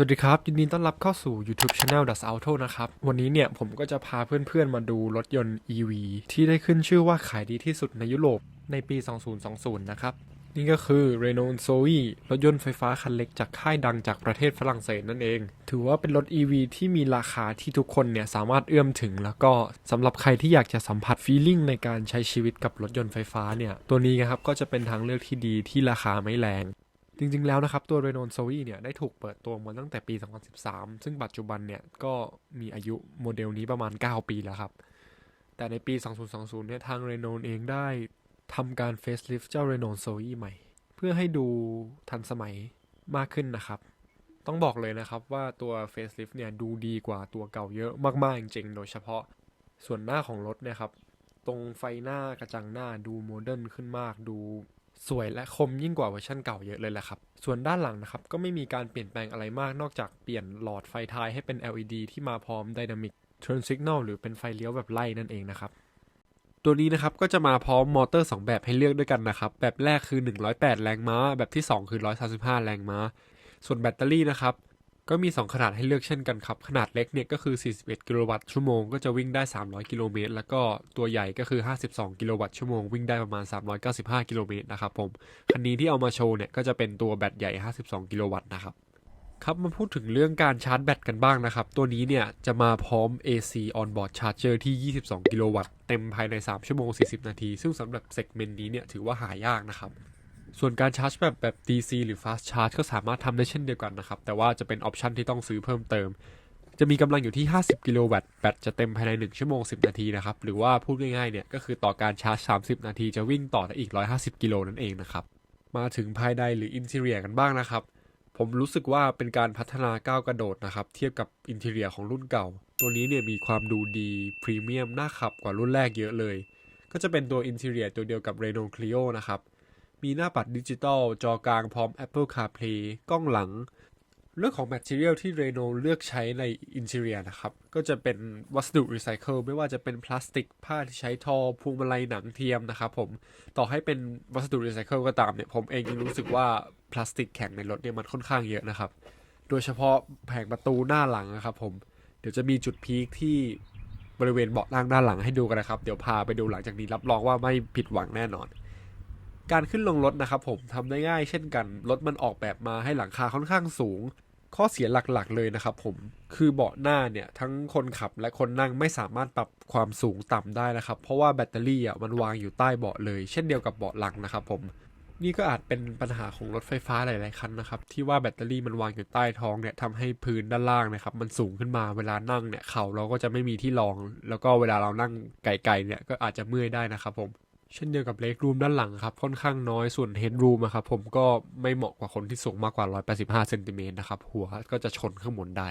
สวัสดีครับ ยินดีต้อนรับเข้าสู่ YouTube Channel Das Auto นะครับ วันนี้เนี่ยผมก็จะพาเพื่อนๆมาดูรถยนต์ EV ที่ได้ขึ้นชื่อว่าขายดีที่สุดในยุโรปในปี 2020 นะครับ นี่ก็คือ Renault Zoe รถยนต์ไฟฟ้าคันเล็กจากค่ายดังจากประเทศฝรั่งเศสนั่นเอง ถือว่าเป็นรถ EV ที่มีราคาที่ทุกคนเนี่ยสามารถเอื้อมถึง แล้วก็สำหรับใครที่อยากจะสัมผัสฟีลลิ่งในการใช้ชีวิตกับรถยนต์ไฟฟ้าเนี่ยตัวนี้นะครับก็จะเป็นทางเลือกที่ดีที่ราคาไม่แรง จริงๆ แล้วนะครับ ตัว Renault Zoe เนี่ย ได้ถูกเปิดตัวมาตั้งแต่ปี 2013 ซึ่งปัจจุบันเนี่ย ก็มีอายุโมเดลนี้ประมาณ 9 ปีแล้วครับ แต่ในปี 2020 เนี่ย ทาง Renault เองได้ทำการ facelift เจ้า Renault Zoe ใหม่ เพื่อให้ดูทันสมัยมากขึ้นนะครับ ต้องบอกเลยนะครับว่าตัว facelift เนี่ย ดูดีกว่าตัวเก่าเยอะมากๆ จริงๆ โดยเฉพาะส่วนหน้าของรถเนี่ยครับ ตรงไฟหน้ากระจังหน้าดูโมเดิร์นขึ้นมากดู สวยและคมยิ่งกว่าเวอร์ชันเก่าเยอะเลยแหละครับ ส่วนด้านหลังนะครับ ก็ไม่มีการเปลี่ยนแปลงอะไรมากนอกจากเปลี่ยนหลอดไฟท้ายให้เป็น LED ที่มาพร้อม Dynamic Turn Signal หรือเป็นไฟเลี้ยวแบบไล่นั่นเองนะครับ ตัวนี้นะครับก็จะมาพร้อมมอเตอร์ 2 แบบให้เลือกด้วยกันนะครับ แบบแรกคือ 108 แรงม้า แบบที่ 2 คือ 135 แรงม้า ส่วนแบตเตอรี่นะครับ ก็มี 2 ขนาดให้เลือกเช่นกันครับ ขนาดเล็กเนี่ยก็คือ 41 กิโลวัตต์ชั่วโมง ก็จะวิ่งได้ 300 กิโลเมตร แล้วก็ตัวใหญ่ก็คือ 52 กิโลวัตต์ชั่วโมง วิ่งได้ประมาณ 395 กิโลเมตรนะครับผม คันนี้ที่เอามาโชว์เนี่ยก็จะเป็นตัวแบตใหญ่ 52 กิโลวัตต์นะครับ ครับมาพูดถึงเรื่องการชาร์จแบตกันบ้างนะครับ ตัวนี้เนี่ยจะมาพร้อม AC onboard charger ที่ 22 กิโลวัตต์เต็มภายใน 3 ชั่วโมง 40 นาที ซึ่งสำหรับเซกเมนต์นี้เนี่ยถือว่าหายากนะครับ ส่วนการชาร์จแบบแบบ DC หรือ Fast Charge ก็สามารถทำได้เช่นเดียวกันนะครับ แต่ว่าจะเป็นออปชันที่ต้องซื้อเพิ่มเติม จะมีกำลังอยู่ที่ 50 กิโลวัตต์ แบตจะเต็มภายใน 1 ชั่วโมง 10 นาทีนะครับ หรือว่าพูดง่ายๆเนี่ย ก็คือต่อการชาร์จ 30 นาทีจะวิ่งต่อได้อีก 150 กิโลนั่นเองนะครับ มาถึงภายในหรือ Interior กันบ้างนะครับ ผมรู้สึกว่าเป็นการพัฒนาก้าวกระโดดนะครับ เทียบกับ Interior ของรุ่นเก่า ตัวนี้เนี่ยมีความดูดีพรีเมียมน่าขับกว่ารุ่นแรกเยอะเลย ก็จะเป็นตัว Interior ตัวเดียวกับ Renault Clio นะครับ มีหน้าปัดดิจิตอลจอกลางพร้อม Apple CarPlay กล้องหลัง เรื่องของ Material ที่ Renault เลือกใช้ใน Interior นะครับ ก็จะเป็นวัสดุรีไซเคิลไม่ว่าจะเป็นพลาสติกผ้าที่ใช้ทอพวงมาลัยหนังเทียมนะครับผมต่อให้เป็นวัสดุรีไซเคิลก็ตามเนี่ยผมเองยังรู้สึกว่าพลาสติกแข็งในรถเนี่ยมันค่อนข้างเยอะนะครับ โดยเฉพาะแผงประตูหน้าหลังนะครับผมเดี๋ยวจะมีจุดพีคที่บริเวณเบาะนั่งด้านหลังให้ดูกันนะครับ เดี๋ยวพาไปดูหลังจากนี้รับรองว่าไม่ผิดหวังแน่นอน การขึ้นลงรถนะครับผมทำได้ง่ายเช่นกัน รถมันออกแบบมาให้หลังคาค่อนข้างสูง ข้อเสียหลักๆเลยนะครับผมคือเบาะหน้าเนี่ยทั้งคนขับและคนนั่งไม่สามารถปรับความสูงต่ำได้นะครับ เพราะว่าแบตเตอรี่อะมันวางอยู่ใต้เบาะเลย เช่นเดียวกับเบาะหลังนะครับผมนี่ก็อาจเป็นปัญหาของรถไฟฟ้าหลาย ๆ คันนะครับที่ว่าแบตเตอรี่มันวางอยู่ใต้ท้องเนี่ยทำให้พื้นด้านล่างนะครับมันสูงขึ้นมาเวลานั่งเนี่ยเข่าเราก็จะไม่มีที่รอง แล้วก็เวลาเรานั่งไกล ๆ เนี่ยก็อาจจะเมื่อยได้นะครับผม เช่นเดียวกับเลกรูมด้านหลังครับ ค่อนข้างน้อยส่วนเฮดรูมครับผมก็ไม่เหมาะกว่าคนที่สูงมากกว่า 185เซนติเมตรนะครับหัวก็จะชนข้างบนได้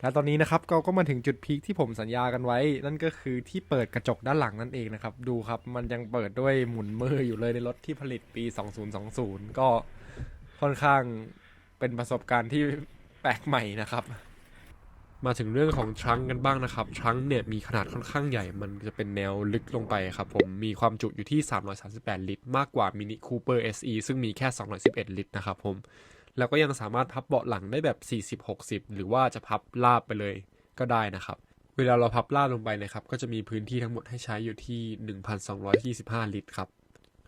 และตอนนี้นะครับเราก็มาถึงจุดพีคที่ผมสัญญากันไว้ นั่นก็คือที่เปิดกระจกด้านหลังนั่นเองนะครับ ดูครับมันยังเปิดด้วยหมุนมืออยู่เลยในรถที่ผลิตปี 2020 ก็ค่อนข้างเป็นประสบการณ์ที่แปลกใหม่นะครับ มาถึงเรื่องของทรังก์กันบ้างนะครับทรังเนี่ยมีขนาดค่อนข้างใหญ่ มันจะเป็นแนวลึกลงไปครับผมมีความจุอยู่ที่ 338 ลิตร มากกว่า Mini Cooper SE ซึ่งมีแค่ 211 ลิตรนะครับผมแล้วก็ยังสามารถพับเบาะหลังได้แบบ 40-60 หรือว่าจะพับลาบไปเลยก็ได้นะครับเวลาเราพับลาบลงไปนะครับ ก็จะมีพื้นที่ทั้งหมดให้ใช้อยู่ที่ 1,225 ลิตรครับ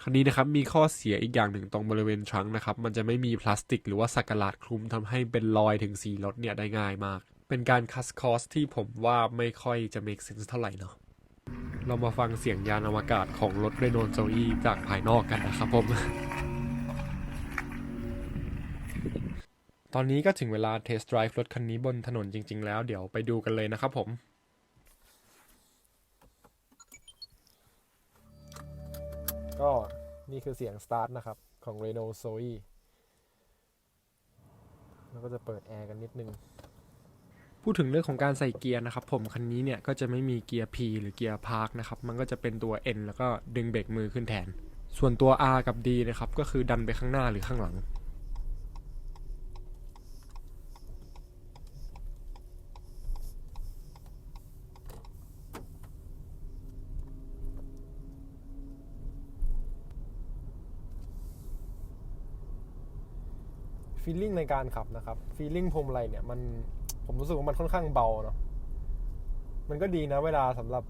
คันนี้นะครับมีข้อเสียอีกอย่างหนึ่งตรงบริเวณทรังนะครับ มันจะไม่มีพลาสติกหรือว่าสักกลาดคลุมทำให้เป็นรอยถึงสีรถเนี่ยได้ง่ายมาก เป็นการคัสคอสที่ผมว่าไม่ค่อยจะ make sense เท่าไหร่เนาะเรามาฟังเสียงยานอวกาศของรถเรโนนโซอีจากภายนอกกันนะครับผม ตอนนี้ก็ถึงเวลาเทสต์ไดรฟ์รถคันนี้บนถนนจริง ๆ แล้วเดี๋ยวไปดูกันเลยนะครับผมก็นี่คือเสียงสตาร์ทนะครับ ของ Renault Zoe แล้วก็จะเปิดแอร์กันนิดนึง พูดถึงเรื่องของการใส่เกียร์นะครับผมคันนี้เนี่ยก็จะไม่มีเกียร์ P หรือเกียร์ Park นะครับมันก็จะเป็นตัว N แล้วก็ดึงเบรกมือขึ้นแทน ส่วนตัว R กับ D นะครับก็คือดันไปข้างหน้าหรือข้างหลัง ฟีฟีลลิ่งในการขับนะครับฟีลลิ่งพวงมาลัยเนี่ยมัน ผมรู้สึกว่ามันค่อนข้างเบาเนาะมันก็ดีนะเวลาสำหรับ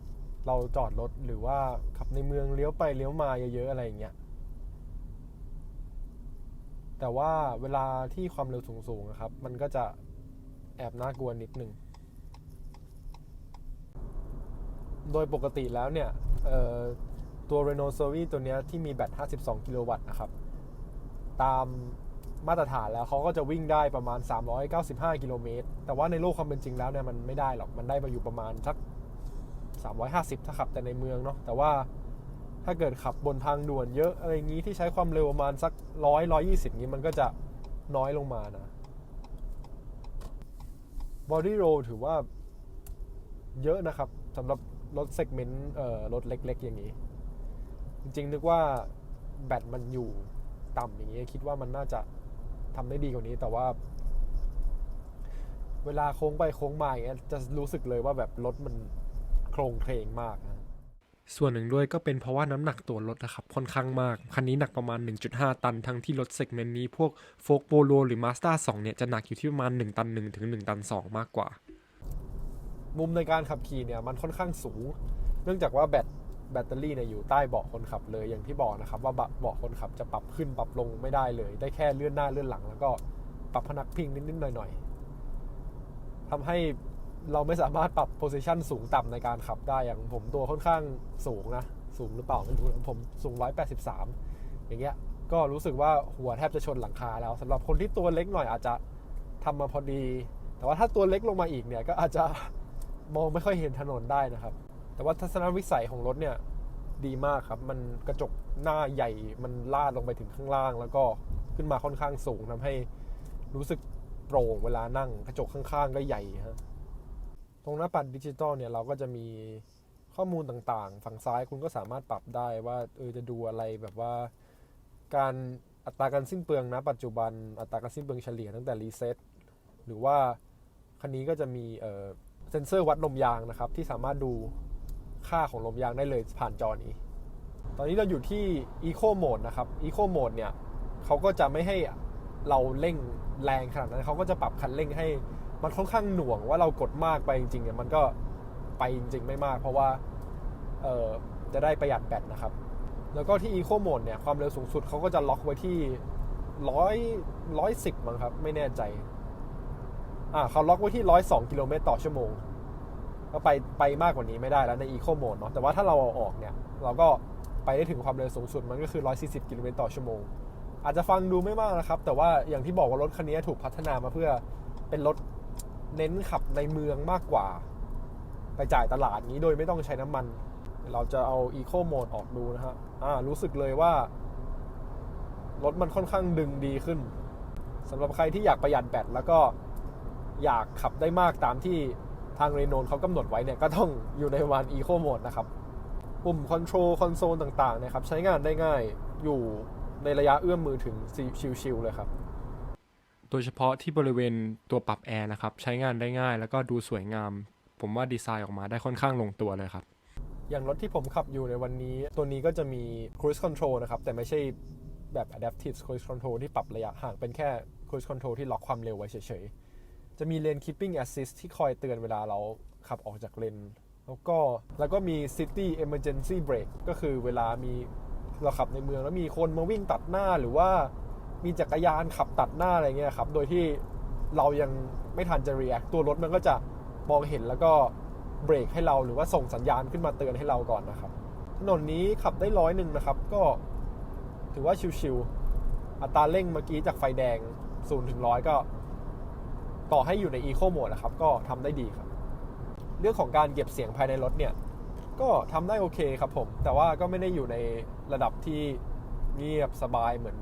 เราจอดรถหรือว่าขับในเมืองเลี้ยวไปเลี้ยวมาเยอะๆอะไรอย่างเงี้ยแต่ว่าเวลาที่ความเร็วสูงๆนะครับ มันก็จะแอบน่ากลัวนิดนึง โดยปกติแล้วเนี่ยตัว Renault Zoe ตัวนี้ที่มีแบต 52 กิโลวัตต์นะครับ ตาม มาตรฐานแล้วเขาก็จะวิ่งได้ประมาณ 395 กิโลเมตร แต่ว่าในโลกความเป็นจริงแล้วเนี่ยมันไม่ได้หรอก มันได้มาอยู่ประมาณสัก 350 ถ้าขับแต่ในเมืองเนาะ แต่ว่าถ้าเกิดขับบนทางด่วนเยอะอะไรอย่างนี้ที่ใช้ความเร็วประมาณสัก100 120นี้มันก็จะน้อยลงมานะ Body roll ถือว่าเยอะนะครับสำหรับรถเซกเมนต์รถเล็กๆ อย่างนี้ จริงๆ นึกว่าแบตมันอยู่ต่ำอย่างนี้ คิดว่ามันน่าจะ ทำได้ดีกว่านี้ แต่ว่า เวลาโค้งไปโค้งมาอย่างเงี้ยจะรู้สึกเลยว่าแบบรถมันโครงเคลงมากนะส่วนหนึ่งด้วยก็เป็นเพราะว่าน้ำหนักตัวรถนะครับ ค่อนข้างมาก คันนี้หนักประมาณ 1.5 ตัน ทั้งที่รถเซกเมนต์นี้พวกโฟกโปโลหรือ Mazda 2เนี่ย จะหนักอยู่ที่ประมาณ 1 ตัน1ถึง1ตัน 2 มากกว่า มุมในการขับขี่เนี่ย มันค่อนข้างสูง เนื่องจากว่าแบต แบตเตอรี่เนี่ยอยู่ใต้เบาะคนขับเลยอย่างที่บอกนะครับว่าเบาะคนขับจะปรับขึ้นปรับลงไม่ได้เลย ได้แค่เลื่อนหน้าเลื่อนหลัง แล้วก็ปรับพนักพิงนิดๆหน่อยๆทำให้เราไม่สามารถปรับโพซิชันสูงต่ำในการขับได้อย่างผมตัวค่อนข้างสูงนะ สูงหรือเปล่าไม่รู้ผมสูง 183 อย่างเงี้ยก็รู้สึกว่าหัวแทบจะชนหลังคาแล้วสำหรับคนที่ตัวเล็กหน่อยอาจจะทำมาพอดี แต่ว่าถ้าตัวเล็กลงมาอีกเนี่ยก็อาจจะมองไม่ค่อยเห็นถนนได้นะครับ แต่ว่าทัศนวิสัยของรถเนี่ยดีมากครับ มันกระจกหน้าใหญ่ มันลาดลงไปถึงข้างล่าง แล้วก็ขึ้นมาค่อนข้างสูงทำให้รู้สึกโปร่งเวลานั่ง กระจกข้างๆก็ใหญ่ฮะ ตรงหน้าปัดดิจิตอลเนี่ยเราก็จะมีข้อมูลต่างๆ ฝั่งซ้ายคุณก็สามารถปรับได้ว่าเออจะดูอะไรแบบว่า การอัตราการสิ้นเปลืองนะปัจจุบัน อัตราการสิ้นเปลืองเฉลี่ยตั้งแต่รีเซ็ตหรือว่าคันนี้ก็จะมีเอ่อเซนเซอร์วัดลมยางนะครับ ที่สามารถดู ค่าของลมยางได้เลยผ่านจอนี้ ตอนนี้เราอยู่ที่ Eco Mode นะครับ Eco Mode เนี่ยเขาก็จะไม่ให้เราเร่งแรงขนาดนั้นเขาก็จะปรับคันเร่งให้มันค่อนข้างหน่วงว่าเรากดมากไปจริงๆเนี่ยมันก็ไปจริงๆไม่มาก เพราะว่าเออจะได้ประหยัดแบตนะครับ แล้วก็ที่ Eco Mode เนี่ยความเร็วสูงสุดเขาก็จะล็อกไว้ที่ร้อยร้อยสิบมั้งครับ ไม่แน่ใจ อ่าเขาล็อกไว้ที่ร้อยสองกิโลเมตรต่อชั่วโมง ก็ไปไปมากกว่านี้ไม่ได้แล้วใน Eco Mode เนาะแต่ว่าถ้าเราเอาออกเนี่ย เราก็ไปได้ถึงความเร็วสูงสุดมันก็คือ 140 กิโลเมตรต่อชั่วโมง อาจจะฟังดูไม่มากนะครับ แต่ว่าอย่างที่บอกว่ารถคันนี้ถูกพัฒนามาเพื่อเป็นรถเน้นขับในเมืองมากกว่า ไปจ่ายตลาดนี้โดยไม่ต้องใช้น้ำมัน เราจะเอา Eco Mode ออกดูนะฮะอ่ารู้สึกเลยว่ารถมันค่อนข้างดึงดีขึ้นสำหรับใครที่อยากประหยัดแบตแล้วก็อยากขับได้มากตามที่ ทางเรโนนเขากำหนดไว้เนี่ยก็ต้องอยู่ในวัน Eco Mode นะครับ ปุ่ม Control คอนโซลต่างๆนะครับใช้งานได้ง่ายอยู่ในระยะเอื้อมมือถึงชิวๆเลยครับ โดยเฉพาะที่บริเวณตัวปรับแอร์นะครับ ใช้งานได้ง่ายแล้วก็ดูสวยงาม ผมว่าดีไซน์ออกมาได้ค่อนข้างลงตัวเลยครับ อย่างรถที่ผมขับอยู่ในวันนี้ ตัวนี้ก็จะมี Cruise Control นะครับ แต่ไม่ใช่แบบ Adaptive Cruise Control ที่ปรับระยะห่างเป็นแค่ Cruise Control ที่ล็อกความเร็วไว้เฉยๆ จะมี Lane Keeping Assist ที่คอยเตือนเวลาเราขับออกจากเลน แล้วก็แล้วก็มี City Emergency Brake ก็คือเวลามีเราขับในเมืองแล้วมีคนมาวิ่งตัดหน้าหรือว่ามีจักรยานขับตัดหน้าอะไรเงี้ยครับ โดยที่เรายังไม่ทันจะ react ตัวรถมันก็จะมองเห็นแล้วก็เบรกให้เราหรือว่าส่งสัญญาณขึ้นมาเตือนให้เราก่อนนะครับ ถนนนี้ขับได้ร้อยหนึ่งนะครับ ก็ถือว่าชิวๆอัตราเร่งเมื่อกี้จากไฟแดง0ถึงร้อยก็ ต่อให้อยู่ใน Eco Mode นะครับก็ทำได้ดีครับ เรื่องของการเก็บเสียงภายในรถเนี่ยก็ทำได้โอเคครับผม แต่ว่าก็ไม่ได้อยู่ในระดับที่เงียบสบายเหมือน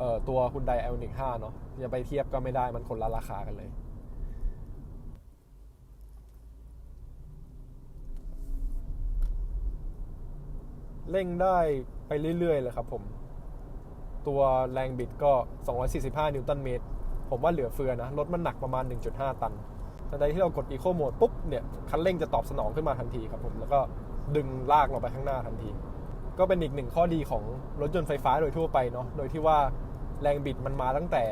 ออตัว Hyundai Ioniq 5 เนาะจะไปเทียบก็ไม่ได้มันคนละราคากันเลย เร่งได้ไปเรื่อย ๆ เลยครับผม ตัวแรงบิดก็ 245 นิวตันเมตร ผมว่าเหลือเฟือนะ รถมันหนักประมาณ 1.5 ตันทันใดที่เรากด Eco Mode ปุ๊บเนี่ยคันเร่งจะตอบสนองขึ้นมาทันทีครับผม แล้วก็ดึงลากเราไปข้างหน้าทันที ก็เป็นอีกหนึ่งข้อดีของรถยนต์ไฟฟ้าโดยทั่วไปเนาะโดยที่ว่าแรงบิดมันมาตั้งแต่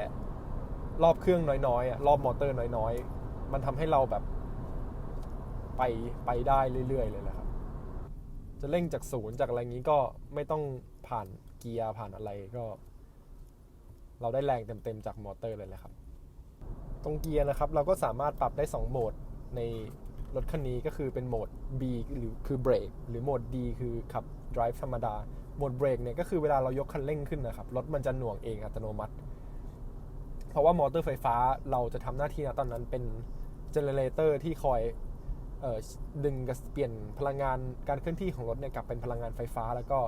รอบเครื่องน้อยๆรอบมอเตอร์น้อยๆ มันทำให้เราแบบไปไปได้เรื่อยๆ เลยแหละครับ จะเร่งจากศูนย์จากอะไรงี้ก็ไม่ต้องผ่านเกียร์ผ่านอะไรก็ เราได้แรงเต็มๆจากมอเตอร์เลยแหละครับ ตรงเกียร์นะครับเราก็สามารถปรับได้ 2 โหมดในรถคันนี้ก็คือเป็นโหมด B หรือคือเบรกหรือโหมด D คือขับ drive ธรรมดา โหมดเบรกเนี่ยก็คือเวลาเรายกคันเร่งขึ้นนะครับรถมันจะหน่วงเองอัตโนมัติ เพราะว่ามอเตอร์ไฟฟ้าเราจะทำหน้าที่นะตอนนั้นเป็นเจเนเรเตอร์ที่คอยออดึงกับเปลี่ยนพลังงานการเคลื่อนที่ของรถเนี่ยกลับเป็นพลังงานไฟฟ้า แล้วก็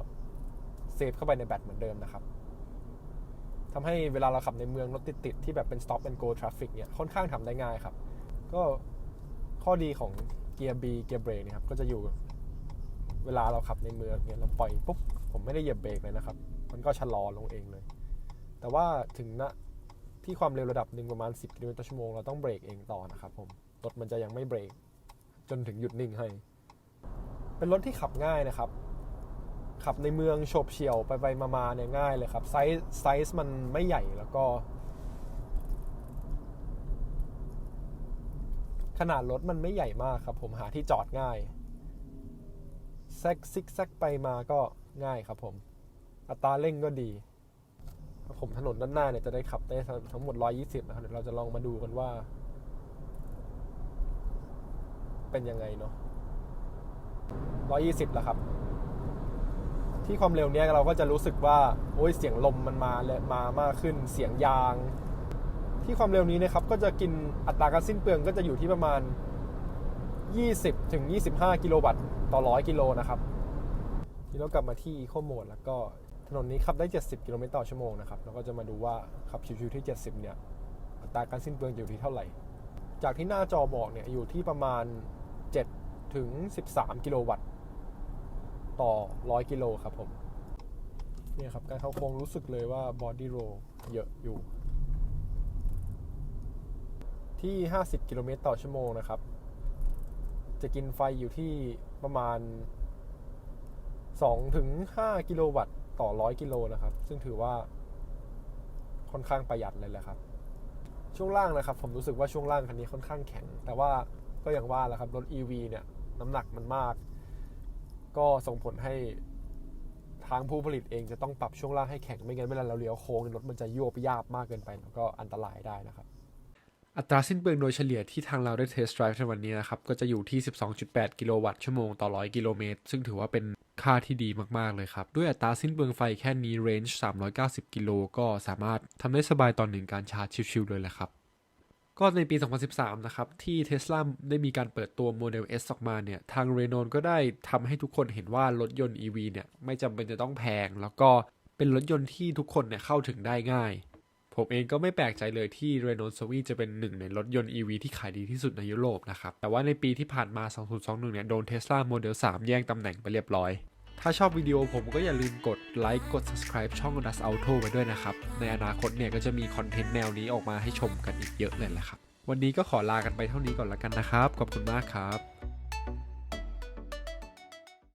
เซฟเข้าไปในแบตเหมือนเดิมนะครับ ทำให้เวลาเราขับในเมืองรถติดๆที่แบบเป็น stop and go traffic เนี่ยค่อนข้างทำได้ง่ายครับ ก็ข้อดีของเกียร์ B เกียร์เบรกเนะครับ ก็จะอยู่เวลาเราขับในเมืองเนี่ยเราปล่อยปุ๊บผมไม่ได้เหยียบเบรกเลยนะครับ มันก็ชะลอลงเองเลย แต่ว่าถึงณที่ความเร็วระดับหนึ่งประมาณ 10กิโลเมตรต่อชั่วโมงเราต้องเบรกเองต่อนะครับผมรถมันจะยังไม่เบรกจนถึงหยุดนิ่งให้ เป็นรถที่ขับง่ายนะครับ ขับในเมืองโฉบเฉี่ยวไปไปมาๆเนี่ยง่ายเลยครับ ไซส์ไซส์มันไม่ใหญ่แล้วก็ ขนาดรถมันไม่ใหญ่มากครับ ผมหาที่จอดง่ายแซกซิกแซกไปมาก็ง่ายครับผม อัตราเร่งก็ดีผมถนนด้านหน้าเนี่ยจะได้ขับได้ทั้งหมด 120 นะครับ เดี๋ยวเราจะลองมาดูกันว่า เป็นยังไงเนาะ120แล้วครับ ที่ความเร็วเนี้ยเราก็จะรู้สึกว่าโอ้ยเสียงลมมันมาเลยมามากขึ้นเสียงยาง ที่ความเร็วนี้นะครับก็จะกินอัตราการสิ้นเปลืองก็จะอยู่ที่ประมาณ 20ถึง25 กิโลวัตต์ต่อ 100 กิโลนะครับทีเรากลับมาที่ Eco Mode แล้วก็ถนนนี้ขับได้ 70 กิโลเมตรต่อชั่วโมงนะครับเราก็จะมาดูว่าขับชิวๆที่ 70 เนี่ยอัตราการสิ้นเปลืองอยู่ที่เท่าไหร่ จากที่หน้าจอบอกเนี่ยอยู่ที่ประมาณ 7 ถึง 13 กิโลวัตต์ ต่อ 100 กิโลครับผมเนี่ยครับการเข้าโค้งรู้สึกเลยว่า body roll เยอะอยู่ ที่ 50 กิโลเมตรต่อชั่วโมงนะครับ จะกินไฟอยู่ที่ประมาณ2ถึง5กิโลวัตต์ต่อ 100 กิโลนะครับ ซึ่งถือว่าค่อนข้างประหยัดเลยแหละครับ ช่วงล่างนะครับ ผมรู้สึกว่าช่วงล่างคันนี้ค่อนข้างแข็ง แต่ว่าก็อย่างว่าแหละครับรถ EV เนี่ยน้ำหนักมันมาก ก็ส่งผลให้ทางผู้ผลิตเองจะต้องปรับช่วงล่างให้แข็งไม่งั้นเวลาเราเลี้ยวโค้งรถมันจะโยบยาบมากเกินไปแล้วก็อันตรายได้นะครับ อัตราสิ้นเปลืองโดยเฉลี่ยที่ทางเราได้เทสต์ไดรฟ์ในวันนี้นะครับ ก็จะอยู่ที่ 12.8 กิโลวัตต์ชั่วโมงต่อ 100 กิโลเมตร ซึ่งถือว่าเป็นค่าที่ดีมาก ๆ เลยครับ ด้วยอัตราสิ้นเปลืองไฟแค่นี้เรนจ์390 กิโลก็สามารถทำได้สบายตอนหนึ่งการชาร์จชิวๆเลยแหละครับ ก็ในปี 2013 นะครับ ที่ Tesla ได้มีการเปิดตัวโมเดล S ออกมาเนี่ย ทาง Renault ก็ได้ทำให้ทุกคนเห็นว่ารถยนต์ EV เนี่ย ไม่จำเป็นจะต้องแพง แล้วก็เป็นรถยนต์ที่ทุกคนเนี่ยเข้าถึงได้ง่าย ผมเองก็ไม่แปลกใจเลยที่ Renault Zoe จะเป็นหนึ่งในรถยนต์ EV ที่ขายดีที่สุดในยุโรปนะครับ แต่ว่าในปีที่ผ่านมา 2021 เนี่ย โดน Tesla Model 3 แย่งตำแหน่งไปเรียบร้อย ถ้าชอบวิดีโอผมก็อย่าลืมกดไลค์กด subscribe ช่อง Das Auto ไว้ด้วยนะครับ ในอนาคตเนี่ยก็จะมีคอนเทนต์แนวนี้ออกมาให้ชมกันอีกเยอะเลยแหละครับ วันนี้ก็ขอลากันไปเท่านี้ก่อนละกันนะครับ ขอบคุณมากครับ